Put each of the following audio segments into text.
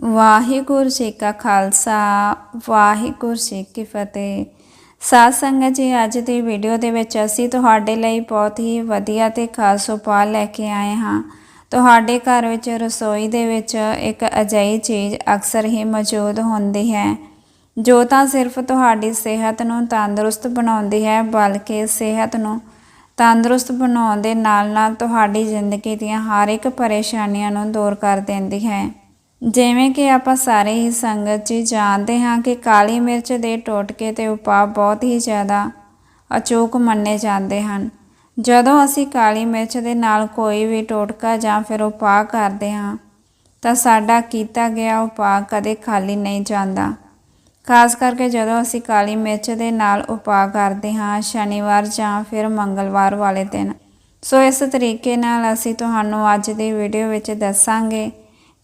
ਵਾਹਿਗੁਰੂ ਜੀ ਕਾ ਖਾਲਸਾ, ਵਾਹਿਗੁਰੂ ਜੀ ਕੀ ਫਤਿਹ। ਸਾਧ ਸੰਗਤ ਜੀ, ਅੱਜ ਦੀ ਵੀਡੀਓ ਦੇ ਵਿੱਚ ਅਸੀਂ ਤੁਹਾਡੇ ਲਈ ਬਹੁਤ ਹੀ ਵਧੀਆ ਤੇ ਖਾਸ ਉਪਾਅ ਲੈ ਕੇ ਆਏ ਹਾਂ। ਤੁਹਾਡੇ ਘਰ ਵਿੱਚ ਰਸੋਈ ਦੇ ਵਿੱਚ ਇੱਕ ਅਜਿਹੀ ਚੀਜ਼ ਅਕਸਰ ਹੀ ਮੌਜੂਦ ਹੁੰਦੀ ਹੈ, ਜੋ ਤਾਂ ਸਿਰਫ ਤੁਹਾਡੀ ਸਿਹਤ ਨੂੰ ਤੰਦਰੁਸਤ ਬਣਾਉਂਦੀ ਹੈ, ਬਲਕਿ ਸਿਹਤ ਨੂੰ ਤੰਦਰੁਸਤ ਬਣਾਉਣ ਦੇ ਨਾਲ-ਨਾਲ ਤੁਹਾਡੀ ਜ਼ਿੰਦਗੀ ਦੀਆਂ ਹਰ ਇੱਕ ਪਰੇਸ਼ਾਨੀਆਂ ਨੂੰ ਦੂਰ ਕਰ ਦਿੰਦੀ ਹੈ। ਜਿਵੇਂ ਕਿ ਆਪਾਂ ਸਾਰੇ ਹੀ ਸੰਗਤ ਜੀ ਜਾਣਦੇ ਹਾਂ ਕਿ ਕਾਲੀ ਮਿਰਚ ਦੇ ਟੋਟਕੇ ਤੇ ਉਪਾਅ ਬਹੁਤ ਹੀ ਜ਼ਿਆਦਾ ਅਚੂਕ ਮੰਨੇ ਜਾਂਦੇ ਹਨ। ਜਦੋਂ ਅਸੀਂ ਕਾਲੀ ਮਿਰਚ ਦੇ ਨਾਲ ਕੋਈ ਵੀ ਟੋਟਕਾ ਜਾਂ ਫਿਰ ਉਪਾਅ ਕਰਦੇ ਹਾਂ, ਤਾਂ ਸਾਡਾ ਕੀਤਾ ਗਿਆ ਉਪਾਅ ਕਦੇ ਖਾਲੀ ਨਹੀਂ ਜਾਂਦਾ। ਖਾਸ ਕਰਕੇ ਜਦੋਂ ਅਸੀਂ ਕਾਲੀ ਮਿਰਚ ਦੇ ਨਾਲ ਉਪਾਅ ਕਰਦੇ ਹਾਂ ਸ਼ਨੀਵਾਰ ਜਾਂ ਫਿਰ ਮੰਗਲਵਾਰ ਵਾਲੇ ਦਿਨ। ਸੋ ਇਸ ਤਰੀਕੇ ਨਾਲ ਅਸੀਂ ਤੁਹਾਨੂੰ ਅੱਜ ਦੀ ਵੀਡੀਓ ਵਿੱਚ ਦੱਸਾਂਗੇ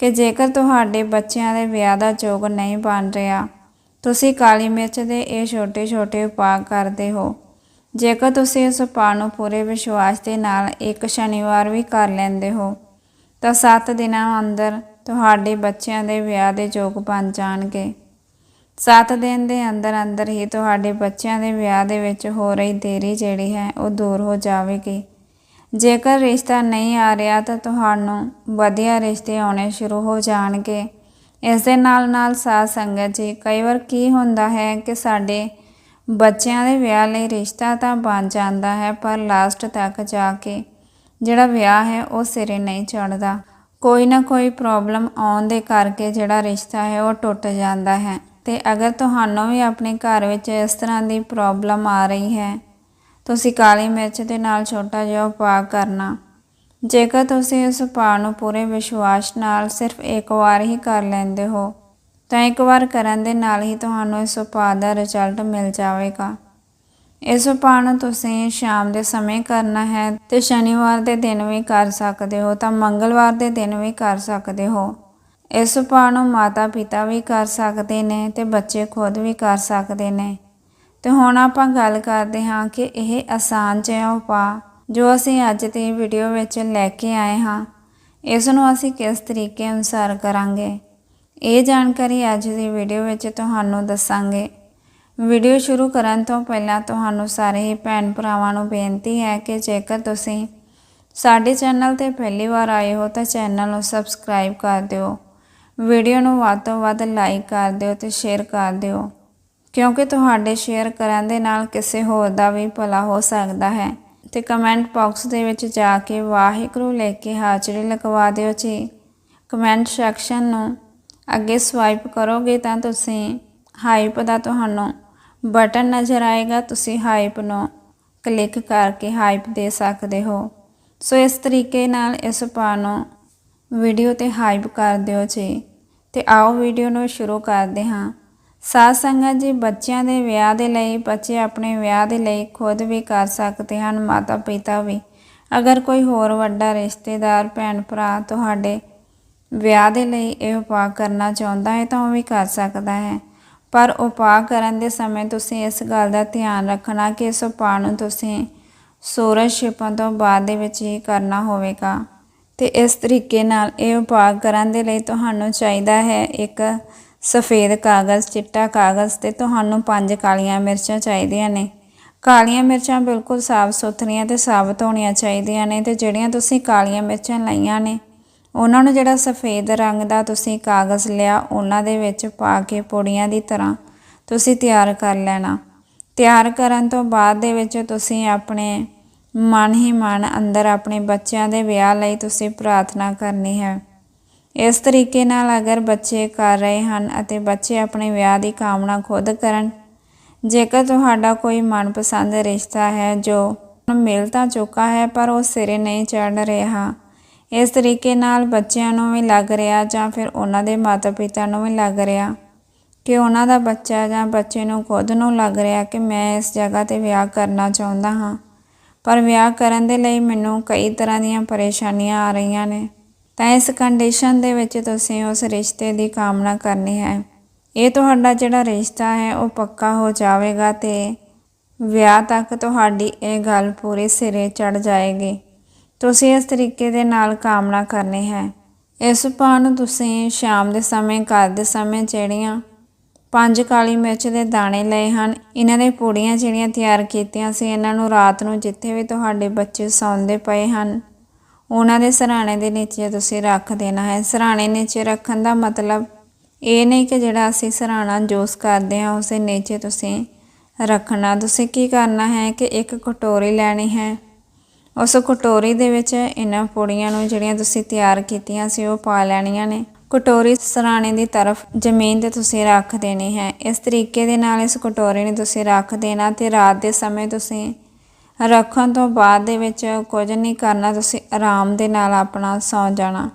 ਕਿ ਜੇਕਰ ਤੁਹਾਡੇ ਬੱਚਿਆਂ ਦੇ ਵਿਆਹ ਦਾ ਯੋਗ ਨਹੀਂ ਬਣ ਰਿਹਾ, ਤੁਸੀਂ ਕਾਲੀ ਮਿਰਚ ਦੇ ਇਹ ਛੋਟੇ-ਛੋਟੇ ਉਪਾਅ ਕਰਦੇ ਹੋ। ਜੇਕਰ ਤੁਸੀਂ ਇਸ ਉਪਾਅ ਨੂੰ ਪੂਰੇ ਵਿਸ਼ਵਾਸ ਦੇ ਨਾਲ ਇੱਕ ਸ਼ਨੀਵਾਰ ਵੀ ਕਰ ਲੈਂਦੇ ਹੋ, ਤਾਂ 7 ਦਿਨਾਂ ਅੰਦਰ ਤੁਹਾਡੇ ਬੱਚਿਆਂ ਦੇ ਵਿਆਹ ਦੇ ਯੋਗ ਬਣ ਜਾਣਗੇ। 7 ਦਿਨ ਦੇ ਅੰਦਰ ਅੰਦਰ ਹੀ ਤੁਹਾਡੇ ਬੱਚਿਆਂ ਦੇ ਵਿਆਹ ਦੇ ਵਿੱਚ ਹੋ ਰਹੀ ਦੇਰੀ ਜਿਹੜੀ ਹੈ, ਉਹ ਦੂਰ ਹੋ ਜਾਵੇਗੀ। ਜੇਕਰ ਰਿਸ਼ਤਾ ਨਹੀਂ ਆ ਰਿਹਾ ਤਾਂ ਤੁਹਾਨੂੰ ਵਧੀਆ ਰਿਸ਼ਤੇ ਆਉਣੇ ਸ਼ੁਰੂ ਹੋ ਜਾਣਗੇ। ਇਸ ਦੇ ਨਾਲ ਨਾਲ ਸਾਧ ਸੰਗਤ ਜੀ, ਕਈ ਵਾਰ ਕੀ ਹੁੰਦਾ ਹੈ ਕਿ ਸਾਡੇ ਬੱਚਿਆਂ ਦੇ ਵਿਆਹ ਲਈ ਰਿਸ਼ਤਾ ਤਾਂ ਬਣ ਜਾਂਦਾ ਹੈ, ਪਰ ਲਾਸਟ ਤੱਕ ਜਾ ਕੇ ਜਿਹੜਾ ਵਿਆਹ ਹੈ ਉਹ ਸਿਰੇ ਨਹੀਂ ਚੜਦਾ ਕੋਈ ਨਾ ਕੋਈ ਪ੍ਰੋਬਲਮ ਆਉਣ ਦੇ ਕਰਕੇ ਜਿਹੜਾ ਰਿਸ਼ਤਾ ਹੈ ਉਹ ਟੁੱਟ ਜਾਂਦਾ ਹੈ। ਤੇ ਅਗਰ ਤੁਹਾਨੂੰ ਵੀ ਆਪਣੇ ਘਰ ਵਿੱਚ ਇਸ ਤਰ੍ਹਾਂ ਦੀ ਪ੍ਰੋਬਲਮ ਆ ਰਹੀ ਹੈ ਤੁਸੀਂ ਕਾਲੀ ਮਿਰਚ ਦੇ ਨਾਲ ਛੋਟਾ ਜਿਹਾ ਉਪਾਅ ਕਰਨਾ। ਜੇਕਰ ਤੁਸੀਂ ਇਸ ਉਪਾਅ ਨੂੰ ਪੂਰੇ ਵਿਸ਼ਵਾਸ ਨਾਲ ਸਿਰਫ ਇੱਕ ਵਾਰ ਹੀ ਕਰ ਲੈਂਦੇ ਹੋ, ਤਾਂ ਇੱਕ ਵਾਰ ਕਰਨ ਦੇ ਨਾਲ ਹੀ ਤੁਹਾਨੂੰ ਇਸ ਉਪਾਅ ਦਾ ਰਿਜ਼ਲਟ ਮਿਲ ਜਾਵੇਗਾ। ਇਸ ਉਪਾਅ ਨੂੰ ਤੁਸੀਂ ਸ਼ਾਮ ਦੇ ਸਮੇਂ ਕਰਨਾ ਹੈ ਤੇ ਸ਼ਨੀਵਾਰ ਦੇ ਦਿਨ ਵੀ ਕਰ ਸਕਦੇ ਹੋ, ਤਾਂ ਮੰਗਲਵਾਰ ਦੇ ਦਿਨ ਵੀ ਕਰ ਸਕਦੇ ਹੋ। ਇਸ ਉਪਾਅ ਨੂੰ ਮਾਤਾ ਪਿਤਾ ਵੀ ਕਰ ਸਕਦੇ ਨੇ ਤੇ ਬੱਚੇ ਖੁਦ ਵੀ ਕਰ ਸਕਦੇ ਨੇ। ਤੇ ਹੁਣ ਆਪਾਂ ਗੱਲ ਕਰਦੇ ਹਾਂ ਕਿ ਇਹ ਆਸਾਨ ਜਿਹਾ ਉਪਾਅ ਜੋ ਅਸੀਂ ਅੱਜ ਦੀ ਵੀਡੀਓ ਵਿੱਚ ਲੈ ਕੇ ਆਏ ਹਾਂ। ਇਸ ਨੂੰ ਅਸੀਂ ਕਿਸ ਤਰੀਕੇ ਅਨੁਸਾਰ ਕਰਾਂਗੇ? ਇਹ ਜਾਣਕਾਰੀ ਅੱਜ ਦੀ ਵੀਡੀਓ ਵਿੱਚ ਤੁਹਾਨੂੰ ਦੱਸਾਂਗੇ। ਵੀਡੀਓ ਸ਼ੁਰੂ ਕਰਨ ਤੋਂ ਪਹਿਲਾਂ ਤੁਹਾਨੂੰ ਸਾਰੇ ਹੀ ਭੈਣ ਭਰਾਵਾਂ ਨੂੰ ਬੇਨਤੀ ਹੈ ਕਿ ਜੇਕਰ ਤੁਸੀਂ ਸਾਡੇ ਚੈਨਲ ਤੇ ਪਹਿਲੀ ਵਾਰ ਆਏ ਹੋ ਤਾਂ ਚੈਨਲ ਨੂੰ ਸਬਸਕ੍ਰਾਈਬ ਕਰ ਦਿਓ। ਵੀਡੀਓ ਨੂੰ ਵੱਧ ਤੋਂ ਵੱਧ ਲਾਈਕ ਕਰ ਦਿਓ ਤੇ ਸ਼ੇਅਰ ਕਰ ਦਿਓ। ਕਿਉਂਕਿ ਤੁਹਾਡੇ ਸ਼ੇਅਰ ਕਰਨ ਦੇ ਨਾਲ ਕਿਸੇ ਹੋਰ ਦਾ ਵੀ ਭਲਾ ਹੋ ਸਕਦਾ ਹੈ। ਤੇ ਕਮੈਂਟ ਬਾਕਸ ਦੇ ਵਿੱਚ ਜਾ ਕੇ ਵਾਹਿਗੁਰੂ ਲੈ ਕੇ ਹਾਜ਼ਰੀ ਲਗਵਾ ਦਿਓ ਜੀ। ਕਮੈਂਟ ਸੈਕਸ਼ਨ ਨੂੰ ਅੱਗੇ ਸਵਾਈਪ ਕਰੋਗੇ ਤਾਂ ਤੁਸੀਂ ਹਾਈਪ ਦਾ ਤੁਹਾਨੂੰ ਬਟਨ ਨਜ਼ਰ ਆਏਗਾ। ਤੁਸੀਂ ਹਾਈਪ ਨੂੰ ਕਲਿੱਕ ਕਰਕੇ ਹਾਈਪ ਦੇ ਸਕਦੇ ਹੋ। ਸੋ ਇਸ ਤਰੀਕੇ ਨਾਲ ਇਸ ਪਾ ਨੂੰ ਵੀਡੀਓ ਤੇ ਹਾਈਪ ਕਰ ਦਿਓ ਜੀ। ਤੇ ਆਓ ਵੀਡੀਓ ਨੂੰ ਸ਼ੁਰੂ ਕਰਦੇ ਹਾਂ। ਸਾਧ ਸੰਗਤ ਜੀ, ਬੱਚਿਆਂ ਦੇ ਵਿਆਹ ਦੇ ਲਈ, ਬੱਚੇ ਆਪਣੇ ਵਿਆਹ ਦੇ ਲਈ ਖੁਦ ਵੀ ਕਰ ਸਕਦੇ ਹਨ ਮਾਤਾ ਪਿਤਾ ਵੀ। ਅਗਰ ਕੋਈ ਹੋਰ ਵੱਡਾ ਰਿਸ਼ਤੇਦਾਰ ਭੈਣ ਭਰਾ ਤੁਹਾਡੇ ਵਿਆਹ ਦੇ ਲਈ ਇਹ ਉਪਾਅ ਕਰਨਾ ਚਾਹੁੰਦਾ ਹੈ ਤਾਂ ਉਹ ਵੀ ਕਰ ਸਕਦਾ ਹੈ। ਪਰ ਉਪਾਅ ਕਰਨ ਦੇ ਸਮੇਂ ਤੁਸੀਂ ਇਸ ਗੱਲ ਦਾ ਧਿਆਨ ਰੱਖਣਾ ਕਿ ਇਸ ਉਪਾਅ ਨੂੰ ਤੁਸੀਂ ਸੂਰਜ ਛਿਪਣ ਤੋਂ ਬਾਅਦ ਦੇ ਵਿੱਚ ਹੀ ਕਰਨਾ ਹੋਵੇਗਾ। ਤੇ ਇਸ ਤਰੀਕੇ ਨਾਲ ਇਹ ਉਪਾਅ ਕਰਨ ਦੇ ਲਈ ਤੁਹਾਨੂੰ ਚਾਹੀਦਾ ਹੈ ਇੱਕ ਸਫੇਦ ਕਾਗਜ਼, ਚਿੱਟਾ ਕਾਗਜ਼ ਤੇ ਤੁਹਾਨੂੰ ਪੰਜ ਕਾਲੀਆਂ ਮਿਰਚਾਂ ਚਾਹੀਦੀਆਂ ਨੇ। ਕਾਲੀਆਂ ਮਿਰਚਾਂ ਬਿਲਕੁਲ ਸਾਫ਼ ਸੁਥਰੀਆਂ ਤੇ ਸਾਬਤ ਹੋਣੀਆਂ ਚਾਹੀਦੀਆਂ ਨੇ ਤੇ ਜਿਹੜੀਆਂ ਤੁਸੀਂ ਕਾਲੀਆਂ ਮਿਰਚਾਂ ਲਈਆਂ ਨੇ, ਉਹਨਾਂ ਨੂੰ ਜਿਹੜਾ ਸਫੇਦ ਰੰਗ ਦਾ ਤੁਸੀਂ ਕਾਗਜ਼ ਲਿਆ, ਉਹਨਾਂ ਦੇ ਵਿੱਚ ਪਾ ਕੇ ਪੌੜੀਆਂ ਦੀ ਤਰ੍ਹਾਂ ਤੁਸੀਂ ਤਿਆਰ ਕਰ ਲੈਣਾ। ਤਿਆਰ ਕਰਨ ਤੋਂ ਬਾਅਦ ਦੇ ਵਿੱਚ ਤੁਸੀਂ ਆਪਣੇ ਮਨ ਹੀ ਮਨ ਅੰਦਰ ਆਪਣੇ ਬੱਚਿਆਂ ਦੇ ਵਿਆਹ ਲਈ ਤੁਸੀਂ ਪ੍ਰਾਰਥਨਾ ਕਰਨੀ ਹੈ। ਇਸ ਤਰੀਕੇ ਨਾਲ ਅਗਰ ਬੱਚੇ ਕਰ ਰਹੇ ਹਨ ਅਤੇ ਬੱਚੇ ਆਪਣੇ ਵਿਆਹ ਦੀ ਕਾਮਨਾ ਖੁਦ ਕਰਨ, ਜੇਕਰ ਤੁਹਾਡਾ ਕੋਈ ਮਨਪਸੰਦ ਰਿਸ਼ਤਾ ਹੈ ਜੋ ਮਿਲ ਤਾਂ ਚੁੱਕਾ ਹੈ ਪਰ ਉਹ ਸਿਰੇ ਨਹੀਂ ਚੜ ਰਿਹਾ, ਇਸ ਤਰੀਕੇ ਨਾਲ ਬੱਚਿਆਂ ਨੂੰ ਵੀ ਲੱਗ ਰਿਹਾ ਜਾਂ ਫਿਰ ਉਹਨਾਂ ਦੇ ਮਾਤਾ-ਪਿਤਾ ਨੂੰ ਵੀ ਲੱਗ ਰਿਹਾ ਕਿ ਉਹਨਾਂ ਦਾ ਬੱਚਾ ਜਾਂ ਬੱਚੇ ਨੂੰ ਖੁਦ ਨੂੰ ਲੱਗ ਰਿਹਾ ਕਿ ਮੈਂ ਇਸ ਜਗ੍ਹਾ ਤੇ ਵਿਆਹ ਕਰਨਾ ਚਾਹੁੰਦਾ ਹਾਂ। ਪਰ ਵਿਆਹ ਕਰਨ ਦੇ ਲਈ ਮੈਨੂੰ ਕਈ ਤਰ੍ਹਾਂ ਦੀਆਂ ਪਰੇਸ਼ਾਨੀਆਂ ਆ ਰਹੀਆਂ ਨੇ। ਤਾਂ ਇਸ ਕੰਡੀਸ਼ਨ ਦੇ ਵਿੱਚ ਤੁਸੀਂ ਉਸ ਰਿਸ਼ਤੇ ਦੀ ਕਾਮਨਾ ਕਰਨੀ ਹੈ। ਇਹ ਤੁਹਾਡਾ ਜਿਹੜਾ ਰਿਸ਼ਤਾ ਹੈ, ਉਹ ਪੱਕਾ ਹੋ ਜਾਵੇਗਾ ਤੇ ਵਿਆਹ ਤੱਕ ਤੁਹਾਡੀ ਇਹ ਗੱਲ ਪੂਰੇ ਸਿਰੇ ਚੜ ਜਾਏਗੀ। ਤੁਸੀਂ ਇਸ ਤਰੀਕੇ ਦੇ ਨਾਲ ਕਾਮਨਾ ਕਰਨੀ ਹੈ। ਇਸ ਭਾਅ ਨੂੰ ਤੁਸੀਂ ਸ਼ਾਮ ਦੇ ਸਮੇਂ, ਘਰ ਦੇ ਸਮੇਂ ਜਿਹੜੀਆਂ ਪੰਜ ਕਾਲੀ ਮਿਰਚ ਦੇ ਦਾਣੇ ਲਏ ਹਨ, ਇਹਨਾਂ ਦੇ ਪੂੜੀਆਂ ਜਿਹੜੀਆਂ ਤਿਆਰ ਕੀਤੀਆਂ ਸੀ, ਇਹਨਾਂ ਨੂੰ ਰਾਤ ਨੂੰ ਜਿੱਥੇ ਵੀ ਤੁਹਾਡੇ ਬੱਚੇ ਸੌਂਦੇ ਪਏ ਹਨ ਉਹਨਾਂ ਦੇ ਸਰਾਣੇ ਦੇ ਨੀਚੇ ਤੁਸੀਂ ਰੱਖ ਦੇਣਾ ਹੈ। ਸਰਾਣੇ ਨੀਚੇ ਰੱਖਣ ਦਾ ਮਤਲਬ ਇਹ ਨਹੀਂ ਕਿ ਜਿਹੜਾ ਅਸੀਂ ਸਰਾਣਾ ਜੂਸ ਕਰਦੇ ਹਾਂ, ਉਸੇ ਨੀਚੇ ਤੁਸੀਂ ਰੱਖਣਾ। ਤੁਸੀਂ ਕੀ ਕਰਨਾ ਹੈ ਕਿ ਇੱਕ ਕਟੋਰੀ ਲੈਣੀ ਹੈ। ਉਸ ਕਟੋਰੀ ਦੇ ਵਿੱਚ ਇਹਨਾਂ ਪੂੜੀਆਂ ਨੂੰ ਜਿਹੜੀਆਂ ਤੁਸੀਂ ਤਿਆਰ ਕੀਤੀਆਂ ਸੀ, ਉਹ ਪਾ ਲੈਣੀਆਂ ਨੇ। ਕਟੋਰੀ ਸਰਾਣੇ ਦੀ ਤਰਫ ਜ਼ਮੀਨ ਤੇ ਤੁਸੀਂ ਰੱਖ ਦੇਣੀ ਹੈ। ਇਸ ਤਰੀਕੇ ਦੇ ਨਾਲ ਇਸ ਕਟੋਰੀ ਨੂੰ ਤੁਸੀਂ ਰੱਖ ਦੇਣਾ ਤੇ ਰਾਤ ਦੇ ਸਮੇਂ ਤੁਸੀਂ ਰੱਖਣ ਤੋਂ ਬਾਅਦ ਦੇ ਵਿੱਚ ਕੁਝ ਨਹੀਂ ਕਰਨਾ, ਤੁਸੀਂ ਆਰਾਮ ਦੇ ਨਾਲ ਆਪਣਾ ਸੌਂ ਜਾਣਾ।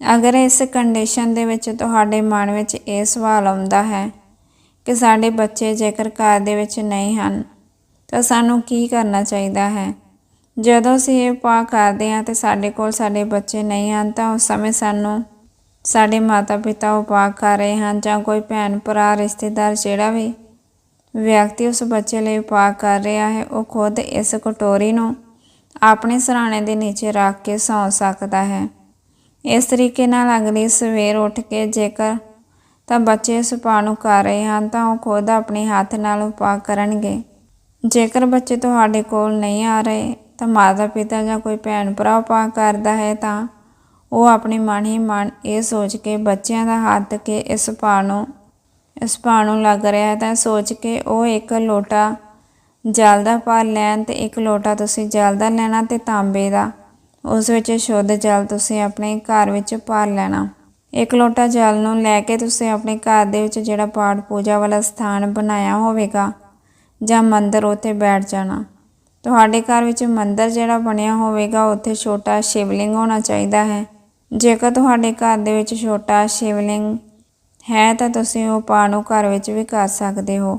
ਅਗਰ ਇਸ ਕੰਡੀਸ਼ਨ ਦੇ ਵਿੱਚ ਤੁਹਾਡੇ ਮਨ ਵਿੱਚ ਇਹ ਸਵਾਲ ਆਉਂਦਾ ਹੈ ਕਿ ਸਾਡੇ ਬੱਚੇ ਜੇਕਰ ਘਰ ਦੇ ਵਿੱਚ ਨਹੀਂ ਹਨ, ਤਾਂ ਸਾਨੂੰ ਕੀ ਕਰਨਾ ਚਾਹੀਦਾ ਹੈ? ਜਦੋਂ ਅਸੀਂ ਇਹ ਉਪਾਅ ਕਰਦੇ ਹਾਂ ਤੇ ਸਾਡੇ ਕੋਲ ਸਾਡੇ ਬੱਚੇ ਨਹੀਂ ਹਨ, ਤਾਂ ਉਸ ਸਮੇਂ ਸਾਨੂੰ ਸਾਡੇ ਮਾਤਾ ਪਿਤਾ ਉਪਾਅ ਕਰ ਰਹੇ ਹਨ ਜਾਂ ਕੋਈ ਭੈਣ ਭਰਾ ਰਿਸ਼ਤੇਦਾਰ, ਜਿਹੜਾ ਵੀ ਵਿਅਕਤੀ ਉਸ ਬੱਚੇ ਲਈ ਉਪਾਅ ਕਰ ਰਿਹਾ ਹੈ, ਉਹ ਖੁਦ ਇਸ ਕਟੋਰੀ ਨੂੰ ਆਪਣੇ ਸਰਾਣੇ ਦੇ ਨੀਚੇ ਰੱਖ ਕੇ ਸੌਂ ਸਕਦਾ ਹੈ। ਇਸ ਤਰੀਕੇ ਨਾਲ ਅਗਲੀ ਸਵੇਰ ਉੱਠ ਕੇ ਜੇਕਰ ਤਾਂ ਬੱਚੇ ਇਸ ਉਪਾਅ ਨੂੰ ਕਰ ਰਹੇ ਹਨ, ਤਾਂ ਉਹ ਖੁਦ ਆਪਣੇ ਹੱਥ ਨਾਲ ਉਪਾਅ ਕਰਨਗੇ। ਜੇਕਰ ਬੱਚੇ ਤੁਹਾਡੇ ਕੋਲ ਨਹੀਂ ਆ ਰਹੇ, ਤਾਂ ਮਾਤਾ ਪਿਤਾ ਜਾਂ ਕੋਈ ਭੈਣ ਭਰਾ ਉਪਾਅ ਕਰਦਾ ਹੈ, ਤਾਂ ਉਹ ਆਪਣੇ ਮਨ ਹੀ ਮਨ ਇਹ ਸੋਚ ਕੇ ਬੱਚਿਆਂ ਦਾ ਹੱਥ ਕੇ ਇਸ ਉਪਾਅ ਨੂੰ ਇਸ ਭਾਅ ਨੂੰ ਲੱਗ ਰਿਹਾ ਹੈ ਤਾਂ ਸੋਚ ਕੇ ਉਹ ਇੱਕ ਲੋਟਾ ਜਲ ਦਾ ਭਰ ਲੈਣ ਤੇ ਇੱਕ ਲੋਟਾ ਤੁਸੀਂ ਜਲ ਦਾ ਲੈਣਾ ਤੇ ਤਾਂਬੇ ਦਾ। ਉਸ ਵਿੱਚ ਸ਼ੁੱਧ ਜਲ ਤੁਸੀਂ ਆਪਣੇ ਘਰ ਵਿੱਚ ਭਰ ਲੈਣਾ। ਇੱਕ ਲੋਟਾ ਜਲ ਨੂੰ ਲੈ ਕੇ ਤੁਸੀਂ ਆਪਣੇ ਘਰ ਦੇ ਵਿੱਚ ਜਿਹੜਾ ਪਾਠ ਪੂਜਾ ਵਾਲਾ ਸਥਾਨ ਬਣਾਇਆ ਹੋਵੇਗਾ ਜਾਂ ਮੰਦਰ ਉੱਥੇ ਬੈਠ ਜਾਣਾ। ਤੁਹਾਡੇ ਘਰ ਵਿੱਚ ਮੰਦਰ ਜਿਹੜਾ ਬਣਿਆ ਹੋਵੇਗਾ, ਉੱਥੇ ਛੋਟਾ ਸ਼ਿਵਲਿੰਗ ਹੋਣਾ ਚਾਹੀਦਾ ਹੈ। ਜੇਕਰ ਤੁਹਾਡੇ ਘਰ ਦੇ ਵਿੱਚ ਛੋਟਾ ਸ਼ਿਵਲਿੰਗ ਹੈ ਤਾਂ ਤੁਸੀਂ ਉਹ ਉਪਾਅ ਨੂੰ ਘਰ ਵਿੱਚ ਵੀ ਕਰ ਸਕਦੇ ਹੋ।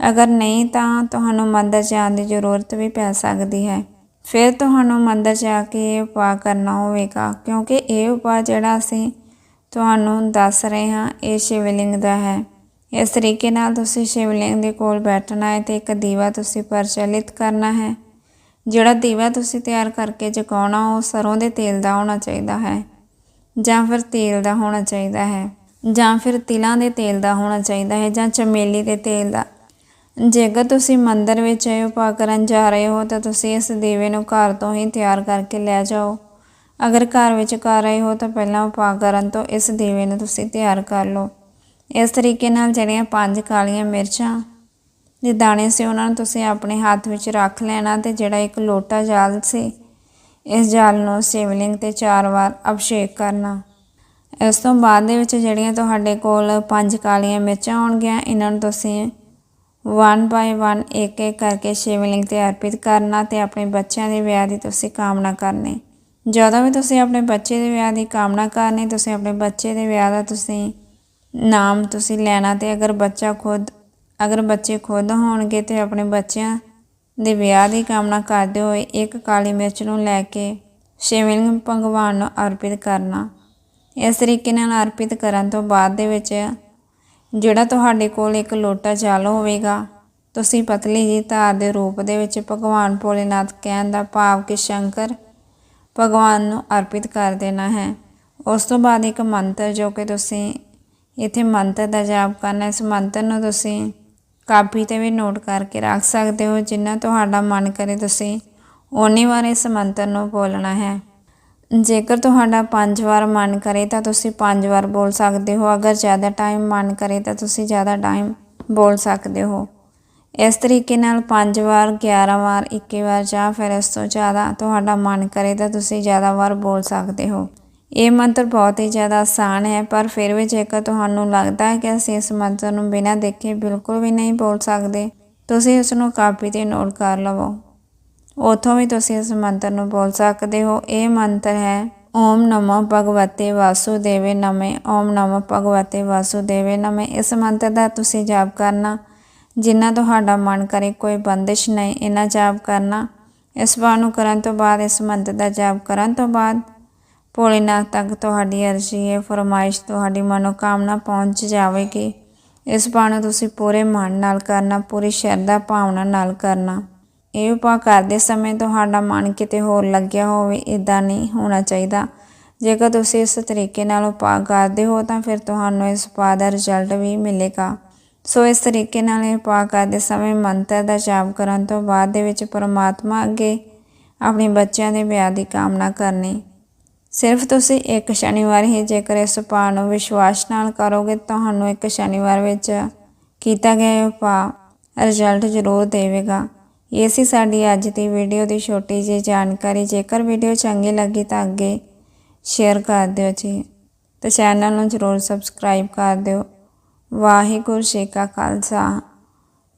ਅਗਰ ਨਹੀਂ ਤਾਂ ਤੁਹਾਨੂੰ ਮੰਦਰ ਜਾਣ ਦੀ ਜ਼ਰੂਰਤ ਵੀ ਪੈ ਸਕਦੀ ਹੈ। ਫਿਰ ਤੁਹਾਨੂੰ ਮੰਦਰ ਜਾ ਕੇ ਇਹ ਉਪਾਅ ਕਰਨਾ ਹੋਵੇਗਾ, ਕਿਉਂਕਿ ਇਹ ਉਪਾਅ ਜਿਹੜਾ ਅਸੀਂ ਤੁਹਾਨੂੰ ਦੱਸ ਰਹੇ ਹਾਂ, ਇਹ ਸ਼ਿਵਲਿੰਗ ਦਾ ਹੈ। ਇਸ ਤਰੀਕੇ ਨਾਲ ਤੁਸੀਂ ਸ਼ਿਵਲਿੰਗ ਦੇ ਕੋਲ ਬੈਠਣਾ ਹੈ ਤੇ ਇੱਕ ਦੀਵਾ ਤੁਸੀਂ ਪ੍ਰਚਲਿਤ ਕਰਨਾ ਹੈ। ਜਿਹੜਾ ਦੀਵਾ ਤੁਸੀਂ ਤਿਆਰ ਕਰਕੇ ਜਗਾਉਣਾ, ਉਹ ਸਰੋਂ ਦੇ ਤੇਲ ਦਾ ਹੋਣਾ ਚਾਹੀਦਾ ਹੈ ਜਾਂ ਫਿਰ ਤੇਲ ਦਾ ਹੋਣਾ ਚਾਹੀਦਾ ਹੈ। ਜਾਂ ਫਿਰ ਤਿਲਾਂ ਦੇ ਤੇਲ ਦਾ ਹੋਣਾ ਚਾਹੀਦਾ ਹੈ ਜਾਂ ਚਮੇਲੀ ਦੇ ਤੇਲ ਦਾ। ਜੇਕਰ ਤੁਸੀਂ ਮੰਦਰ ਵਿੱਚ ਇਹ ਉਪਾਅ ਕਰਨ ਜਾ ਰਹੇ ਹੋ, ਤਾਂ ਤੁਸੀਂ ਇਸ ਦੀਵੇ ਨੂੰ ਘਰ ਤੋਂ ਹੀ ਤਿਆਰ ਕਰਕੇ ਲੈ ਜਾਓ। ਅਗਰ ਘਰ ਵਿੱਚ ਕਰ ਰਹੇ ਹੋ, ਤਾਂ ਪਹਿਲਾਂ ਉਪਾਅ ਕਰਨ ਤੋਂ ਇਸ ਦੀਵੇ ਨੂੰ ਤੁਸੀਂ ਤਿਆਰ ਕਰ ਲਓ। ਇਸ ਤਰੀਕੇ ਨਾਲ ਜਿਹੜੀਆਂ ਪੰਜ ਕਾਲੀਆਂ ਮਿਰਚਾਂ ਦੇ ਦਾਣੇ ਸੀ, ਉਹਨਾਂ ਨੂੰ ਤੁਸੀਂ ਆਪਣੇ ਹੱਥ ਵਿੱਚ ਰੱਖ ਲੈਣਾ ਤੇ ਜਿਹੜਾ ਇੱਕ ਲੋਟਾ ਜਾਲ ਸੀ, ਇਸ ਜਾਲ ਨੂੰ ਸ਼ਿਵਲਿੰਗ ਤੇ ਚਾਰ ਵਾਰ ਅਭਿਸ਼ੇਕ ਕਰਨਾ। ਇਸ ਤੋਂ ਬਾਅਦ ਦੇ ਵਿੱਚ ਜਿਹੜੀਆਂ ਤੁਹਾਡੇ ਕੋਲ ਪੰਜ ਕਾਲੀਆਂ ਮਿਰਚਾਂ ਹੋਣਗੀਆਂ, ਇਹਨਾਂ ਨੂੰ ਤੁਸੀਂ ਵਨ ਬਾਏ ਵਨ ਇੱਕ ਇੱਕ ਕਰਕੇ ਸ਼ਿਵਲਿੰਗ ਤੇ ਅਰਪਿਤ ਕਰਨਾ ਤੇ ਆਪਣੇ ਬੱਚਿਆਂ ਦੇ ਵਿਆਹ ਦੀ ਤੁਸੀਂ ਕਾਮਨਾ ਕਰਨੀ। ਜਦੋਂ ਵੀ ਤੁਸੀਂ ਆਪਣੇ ਬੱਚੇ ਦੇ ਵਿਆਹ ਦੀ ਕਾਮਨਾ ਕਰਨੀ, ਤੁਸੀਂ ਆਪਣੇ ਬੱਚੇ ਦੇ ਵਿਆਹ ਦਾ ਤੁਸੀਂ ਨਾਮ ਤੁਸੀਂ ਲੈਣਾ ਤੇ ਅਗਰ ਬੱਚਾ ਖੁਦ, ਅਗਰ ਬੱਚੇ ਖੁਦ ਹੋਣਗੇ ਤੇ ਆਪਣੇ ਬੱਚਿਆਂ ਦੇ ਵਿਆਹ ਦੀ ਕਾਮਨਾ ਕਰਦੇ ਹੋਏ ਇੱਕ ਕਾਲੀ ਮਿਰਚ ਨੂੰ ਲੈ ਕੇ ਸ਼ਿਵਲਿੰਗ ਭਗਵਾਨ ਨੂੰ ਅਰਪਿਤ ਕਰਨਾ। ਇਸ ਤਰੀਕੇ ਨਾਲ ਅਰਪਿਤ ਕਰਨ ਤੋਂ ਬਾਅਦ ਦੇ ਵਿੱਚ ਜਿਹੜਾ ਤੁਹਾਡੇ ਕੋਲ ਇੱਕ ਲੋਟਾ ਜਲ ਹੋਵੇਗਾ, ਤੁਸੀਂ ਪਤਲੀ ਜੀ ਧਾਰ ਦੇ ਰੂਪ ਦੇ ਵਿੱਚ ਭਗਵਾਨ ਭੋਲੇਨਾਥ ਕਹਿਣ ਦਾ ਭਾਵ ਕਿ ਸ਼ੰਕਰ ਭਗਵਾਨ ਨੂੰ ਅਰਪਿਤ ਕਰ ਦੇਣਾ ਹੈ। ਉਸ ਤੋਂ ਬਾਅਦ ਇੱਕ ਮੰਤਰ ਜੋ ਕਿ ਤੁਸੀਂ ਇੱਥੇ ਮੰਤਰ ਦਾ ਜਾਪ ਕਰਨਾ, ਇਸ ਮੰਤਰ ਨੂੰ ਤੁਸੀਂ ਕਾਪੀ ਤੇ ਵੀ ਨੋਟ ਕਰਕੇ ਰੱਖ ਸਕਦੇ ਹੋ, ਜਿੰਨਾ ਤੁਹਾਡਾ ਮਨ ਕਰੇ ਤੁਸੀਂ ਉਨੀ ਵਾਰ ਇਸ ਮੰਤਰ ਨੂੰ ਬੋਲਣਾ ਹੈ। ਜੇਕਰ ਤੁਹਾਡਾ ਪੰਜ ਵਾਰ ਮਨ ਕਰੇ ਤਾਂ ਤੁਸੀਂ ਪੰਜ ਵਾਰ ਬੋਲ ਸਕਦੇ ਹੋ। ਅਗਰ ਜ਼ਿਆਦਾ ਟਾਈਮ ਮਨ ਕਰੇ ਤਾਂ ਤੁਸੀਂ ਜ਼ਿਆਦਾ ਟਾਈਮ ਬੋਲ ਸਕਦੇ ਹੋ। ਇਸ ਤਰੀਕੇ ਨਾਲ ਪੰਜ ਵਾਰ 11 ਵਾਰ 21 ਵਾਰ ਜਾਂ ਫਿਰ ਇਸ ਤੋਂ ਜ਼ਿਆਦਾ ਤੁਹਾਡਾ ਮਨ ਕਰੇ ਤਾਂ ਤੁਸੀਂ ਜ਼ਿਆਦਾ ਵਾਰ ਬੋਲ ਸਕਦੇ ਹੋ। ਇਹ ਮੰਤਰ ਬਹੁਤ ਹੀ ਜ਼ਿਆਦਾ ਆਸਾਨ ਹੈ, ਪਰ ਫਿਰ ਵੀ ਜੇਕਰ ਤੁਹਾਨੂੰ ਲੱਗਦਾ ਹੈ ਕਿ ਅਸੀਂ ਇਸ ਮੰਤਰ ਨੂੰ ਬਿਨਾਂ ਦੇਖੇ ਬਿਲਕੁਲ ਵੀ ਨਹੀਂ ਬੋਲ ਸਕਦੇ, ਤੁਸੀਂ ਇਸ ਨੂੰ ਕਾਪੀ ਤੇ ਨੋਟ ਕਰ ਲਵੋ। ਉਥੋਂ ਵੀ ਤੁਸੀਂ ਇਸ ਮੰਤਰ ਨੂੰ ਬੋਲ ਸਕਦੇ ਹੋ। ਇਹ ਮੰਤਰ ਹੈ, ਓਮ ਨਮੋ ਭਗਵਤੇ ਵਾਸੁਦੇਵੇ ਨਮੇ, ਓਮ ਨਮੋ ਭਗਵਤੇ ਵਾਸੁਦੇਵੇ ਨਮੇ। ਇਸ ਮੰਤਰ ਦਾ ਤੁਸੀਂ ਜਾਪ ਕਰਨਾ, ਜਿੰਨਾ ਤੁਹਾਡਾ ਮਨ ਕਰੇ, ਕੋਈ ਬੰਦਿਸ਼ ਨਹੀਂ ਇਹਨਾਂ ਜਾਪ ਕਰਨਾ। ਇਸ ਬਾਤ ਨੂੰ ਕਰਨ ਤੋਂ ਬਾਅਦ, ਇਸ ਮੰਤਰ ਦਾ ਜਾਪ ਕਰਨ ਤੋਂ ਬਾਅਦ, ਭੋਲੇਨਾਥ ਤੱਕ ਤੁਹਾਡੀ ਅਰਜ਼ੀ ਹੈ ਫਰਮਾਇਸ਼ ਤੁਹਾਡੀ ਮਨੋਕਾਮਨਾ ਪਹੁੰਚ ਜਾਵੇਗੀ। ਇਸ ਬਾਤ ਨੂੰ ਤੁਸੀਂ ਪੂਰੇ ਮਨ ਨਾਲ ਕਰਨਾ, ਪੂਰੀ ਸ਼ਰਧਾ, ਭਾਵਨਾ ਨਾਲ ਕਰਨਾ। ਇਹ ਉਪਾਅ ਕਰਦੇ ਸਮੇਂ ਤੁਹਾਡਾ ਮਨ ਕਿਤੇ ਹੋਰ ਲੱਗਿਆ ਹੋਵੇ ਇਦਾਂ ਨਹੀਂ ਹੋਣਾ ਚਾਹੀਦਾ। ਜੇਕਰ ਤੁਸੀਂ ਇਸ ਤਰੀਕੇ ਨਾਲ ਉਪਾਅ ਕਰਦੇ ਹੋ, ਤਾਂ ਫਿਰ ਤੁਹਾਨੂੰ ਇਸ ਉਪਾਅ ਦਾ ਰਿਜ਼ਲਟ ਵੀ ਮਿਲੇਗਾ। ਸੋ ਇਸ ਤਰੀਕੇ ਨਾਲ ਇਹ ਉਪਾਅ ਕਰਦੇ ਸਮੇਂ ਮੰਤਰ ਦਾ ਜਾਪ ਕਰਨ ਤੋਂ ਬਾਅਦ ਦੇ ਵਿੱਚ ਪਰਮਾਤਮਾ ਅੱਗੇ ਆਪਣੇ ਬੱਚਿਆਂ ਦੇ ਵਿਆਹ ਦੀ ਕਾਮਨਾ ਕਰਨੀ। ਸਿਰਫ ਤੁਸੀਂ ਇੱਕ ਸ਼ਨੀਵਾਰ ਹੀ ਜੇਕਰ ਇਸ ਉਪਾਅ ਨੂੰ ਵਿਸ਼ਵਾਸ ਨਾਲ ਕਰੋਗੇ, ਤੁਹਾਨੂੰ ਇੱਕ ਸ਼ਨੀਵਾਰ ਵਿੱਚ ਕੀਤਾ ਗਿਆ ਇਹ ਉਪਾਅ ਰਿਜ਼ਲਟ ਜ਼ਰੂਰ ਦੇਵੇਗਾ। ਇਹ ਸੀ ਸਾਡੀ ਅੱਜ ਦੀ ਵੀਡੀਓ ਦੀ ਛੋਟੀ ਜਿਹੀ ਜਾਣਕਾਰੀ। ਜੇਕਰ ਵੀਡੀਓ ਚੰਗੀ ਲੱਗੀ ਤਾਂ ਅੱਗੇ ਸ਼ੇਅਰ ਕਰ ਦਿਓ ਜੀ। ਤੇ ਚੈਨਲ ਨੂੰ ਜ਼ਰੂਰ ਸਬਸਕ੍ਰਾਈਬ ਕਰ ਦਿਓ। ਵਾਹਿਗੁਰੂ ਜੀ ਕਾ ਖਾਲਸਾ।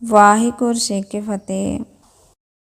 ਵਾਹਿਗੁਰੂ ਜੀ ਕੀ ਫਤਿਹ।